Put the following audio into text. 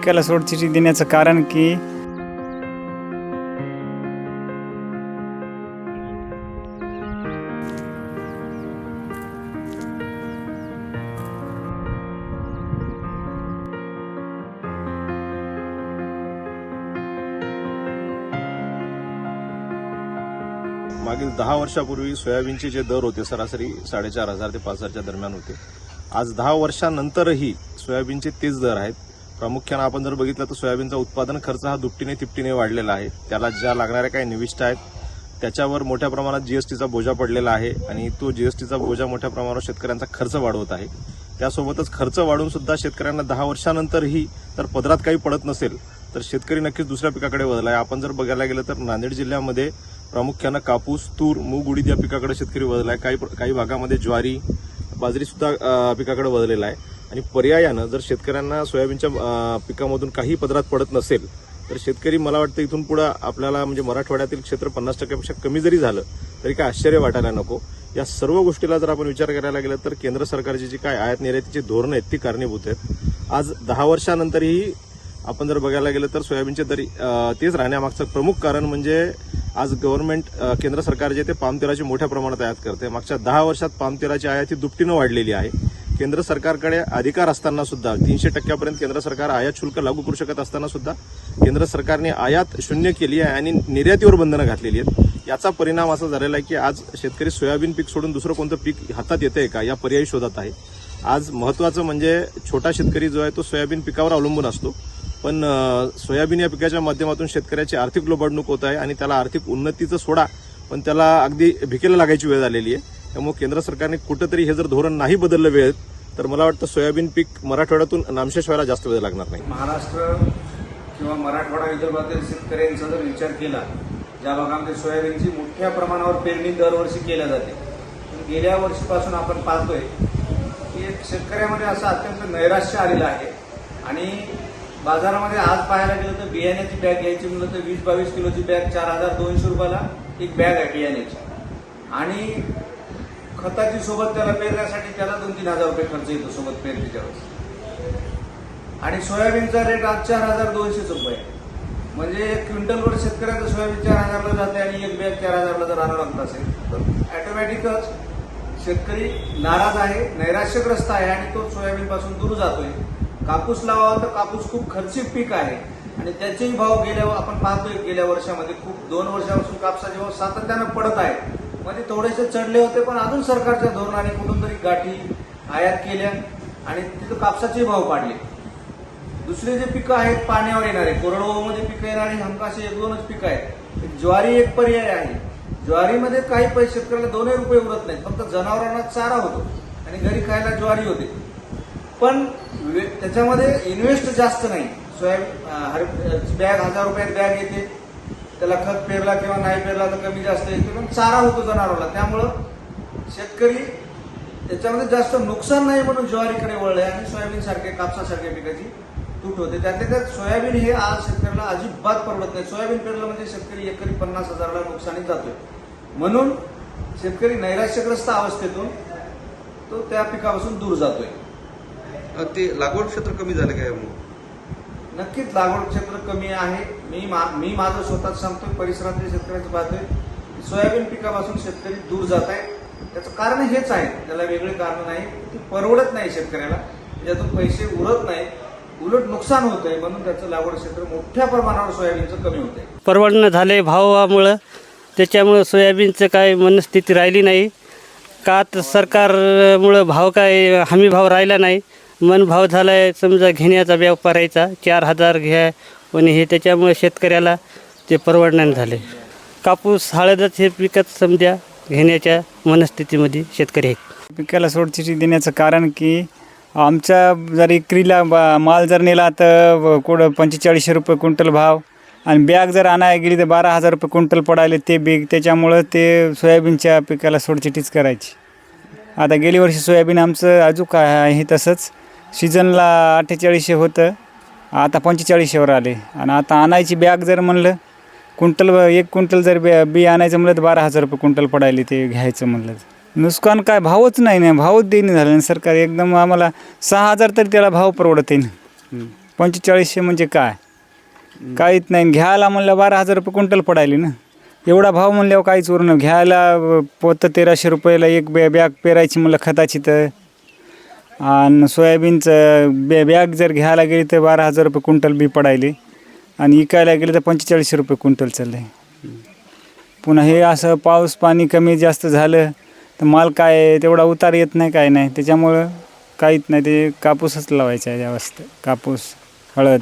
पिकाला सोडचिठी देण्याचं कारण की मागील दहा वर्षापूर्वी सोयाबीनचे जे दर होते सरासरी साडेचार हजार ते पाच हजारच्या दरम्यान होते. आज दहा वर्षानंतरही सोयाबीनचे तेच दर आहेत. प्रामुख्यानं आपण जर बघितलं तर सोयाबीनचा उत्पादन खर्च हा दुपटीने तिपटीने वाढलेला आहे. त्याला ज्या लागणाऱ्या काही निविष्ट आहेत त्याच्यावर मोठ्या प्रमाणात जीएसटीचा बोजा पडलेला आहे आणि तो जीएसटीचा बोजा मोठ्या प्रमाणावर शेतकऱ्यांचा खर्च वाढवत आहे. त्यासोबतच खर्च वाढून सुद्धा शेतकऱ्यांना दहा वर्षानंतरही तर पदरात काही पडत नसेल तर शेतकरी नक्कीच दुसऱ्या पिकाकडे वळला आहे आपण जर बघायला गेलं तर नांदेड जिल्ह्यामध्ये प्रामुख्यानं कापूस तूर मूग उडीद या पिकाकडे शेतकरी वळला आहे काही काही भागामध्ये ज्वारी बाजरी सुद्धा पिकाकडे वळलेला आहे. आणि पर्यायानं जर शेतकऱ्यांना सोयाबीनच्या पिकामधून काही पदरात पडत नसेल तर शेतकरी मला वाटतं इथून पुढे आपल्याला म्हणजे मराठवाड्यातील क्षेत्र पन्नास टक्क्यापेक्षा कमी जरी झालं तरी काय आश्चर्य वाटायला नको. या सर्व गोष्टीला जर आपण विचार करायला गेलं तर केंद्र सरकारची जी काय आयात निर्यातीची धोरणं आहेत ती कारणीभूत आहेत. आज दहा वर्षानंतरही आपण जर बघायला गेलं तर सोयाबीनचे दरी तेच राहण्यामागचं प्रमुख कारण म्हणजे आज गव्हर्नमेंट केंद्र सरकार जे ते पामतेलाची मोठ्या प्रमाणात आयात करते. मागच्या दहा वर्षात पामतेलाची आयात ही दुपटीनं वाढलेली आहे. केंद्र सरकारकडे अधिकार असताना सुद्धा तीनशे टक्क्यापर्यंत केंद्र सरकार आयात शुल्क लागू करू शकत असताना सुद्धा केंद्र सरकारने आयात शून्य केली आहे आणि निर्यातीवर बंधनं घातलेली आहेत. याचा परिणाम असा झालेला आहे की आज शेतकरी सोयाबीन पीक सोडून दुसरं कोणतं पीक हातात येतंय का या पर्यायी शोधात आहे. आज महत्वाचं म्हणजे छोटा शेतकरी जो आहे तो सोयाबीन पिकावर अवलंबून असतो. पण सोयाबीन या पिकाच्या माध्यमातून शेतकऱ्याची आर्थिक लोबाडणूक होत आहे आणि त्याला आर्थिक उन्नतीचं सोडा पण त्याला अगदी भिकेला लागायची वेळ झालेली आहे. त्यामुळे केंद्र सरकारने कुठंतरी हे जर धोरण नाही बदललं वेळेत तर मला वाटतं सोयाबीन पीक मराठवाड्यातून नामशेष व्हायला जास्त वेळ लागणार नाही. महाराष्ट्र किंवा मराठवाडा विदर्भातील शेतकऱ्यांचा जर विचार केला ज्या भागामध्ये सोयाबीनची मोठ्या प्रमाणावर पेरणी दरवर्षी केल्या जाते पण गेल्या वर्षीपासून आपण पाहतोय की शेतकऱ्यामध्ये असं अत्यंत नैराश्य आलेलं आहे. आणि बाजारामध्ये आज पाहायला गेलं तर बियाण्याची बॅग घ्यायची म्हणलं तर वीस बावीस किलोची बॅग चार हजार दोनशे रुपयाला एक बॅग आहे बियाण्याची. आणि खताची सोबत त्याला पेरण्यासाठी त्याला दोन तीन हजार रुपये खर्च येतो सोबत पेरणीच्या वेळेस आणि सोयाबीनचा रेट आज चार हजार दोनशेच रुपये म्हणजे एक क्विंटलवर शेतकऱ्याचं सोयाबीन चार हजारला जाते आणि एक बॅग चार हजारला जर आणावं लागत असेल तर ॲटोमॅटिकच शेतकरी नाराज आहे नैराश्यग्रस्त आहे आणि तो सोयाबीन पासून दूर जातोय. कापूस लावावा तर कापूस खूप खर्चिक पीक आहे. आणि त्याचेही भाव गेल्या आपण पाहतोय गेल्या वर्षामध्ये खूप दोन वर्षापासून कापसाचे भाव सातत्यानं पडत आहे मध्ये थोडेसे चढले होते पण अजून सरकारच्या धोरणाने कुठून तरी गाठी आयात केल्या आणि तिथं कापसाचे भाव पाडले. दुसरे जे पिकं आहेत पाण्यावर येणारे कोरडवाहूमध्ये पिकं येणारे हमकाशी एक दोनच पिकं आहेत. ज्वारी एक पर्याय आहे. ज्वारीमध्ये काही पैसे शेतकऱ्याला दोनही रुपये उरत नाहीत फक्त जनावरांना चारा होतो आणि घरी खायला ज्वारी होते. पण त्याच्यामध्ये इन्व्हेस्ट जास्त नाही. सोयाबीन हर बॅग हजार रुपयात बॅग येते. त्याला खत पेरला किंवा नाही पेरला तर कमी जास्त येतो पण चारा होतो जनावराला. त्यामुळं शेतकरी त्याच्यामध्ये जास्त नुकसान नाही म्हणून ज्वारीकडे वळले आणि सोयाबीन सारख्या कापसासारख्या पिकाची तूट होते. त्यातल्या त्यात सोयाबीन हे आज शेतकऱ्याला अजिबात परवडत नाही. सोयाबीन पेरलं म्हणजे शेतकरी एकरी पन्नास हजाराला नुकसानीत जातोय. म्हणून शेतकरी नैराश्यग्रस्त अवस्थेतून तो त्या पिकापासून दूर जातोय. ते लागवड क्षेत्र कमी झालं काय म्हणून नक्कीच लागवड क्षेत्र कमी आहे. मी मा- मी माझं स्वतःच सांगतोय परिसरातील शेतकऱ्यांचं पाहतोय सोयाबीन पिकापासून शेतकरी दूर जात आहे त्याचं कारण हेच आहे त्याला वेगळे कारण नाही. ते परवडत नाही शेतकऱ्याला. त्याच्यातून पैसे उरत नाही. उलट नुकसान होत आहे म्हणून त्याचं लागवड क्षेत्र मोठ्या प्रमाणावर सोयाबीनचं कमी होत आहे परवडणं झाले भावामुळं. त्याच्यामुळं सोयाबीनचं काय मनस्थिती राहिली नाही. का तर सरकारमुळं भाव काय हमी भाव राहिला नाही. मन भाव झाला आहे समजा घेण्याचा व्यापारायचा चार हजार घ्या आणि हे त्याच्यामुळे शेतकऱ्याला ते परवडण्याने झाले. कापूस हळदच हे पिकत समजा घेण्याच्या मनस्थितीमध्ये शेतकरी आहेत. पिकाला सोडचिठी देण्याचं कारण की आमच्या जर इकरीला बा माल जर नेला तर कुठं पंचेचाळीसशे रुपये क्विंटल भाव आणि बॅग जर आणायला गेली तर बारा हजार रुपये क्विंटल पडायले ते बीग. त्याच्यामुळं ते सोयाबीनच्या पिकाला सोडचिठीच करायची. आता गेली वर्षी सोयाबीन आमचं अजून काय आहे तसंच. सीझनला अठ्ठेचाळीसशे होतं. आता पंचेचाळीसशेवर आले. आणि आता आणायची बॅग जर म्हणलं क्विंटल एक क्विंटल जर बी बी आणायचं म्हणलं तर बारा हजार रुपये क्विंटल पडायले ते घ्यायचं म्हणलं. नुकसान काय? भावच नाही ना. भावच देणे झालं ना सरकार एकदम आम्हाला सहा हजार तरी त्याला भाव परवडत आहे ना पंचेचाळीसशे म्हणजे काय? काहीच नाही. घ्यायला म्हणलं बारा हजार रुपये क्विंटल पडायले ना. एवढा भाव म्हणल्यावर काहीच उरणं घ्यायला पोतं तेराशे रुपयाला एक बॅ बॅग पेरायची म्हणलं खताची तर. आणि सोयाबीनचं बॅ बॅग जर घ्यायला गेली तर बारा हजार रुपये क्विंटल बी पडायले. आणि विकायला गेले तर पंचेचाळीसशे रुपये क्विंटल चाललं आहे पुन्हा हे असं पाऊस पाणी कमी जास्त झालं तर माल काय तेवढा उतार येत नाही काय नाही. त्याच्यामुळं काहीच नाही ते कापूसच लावायचा आहे जास्त कापूस हळद.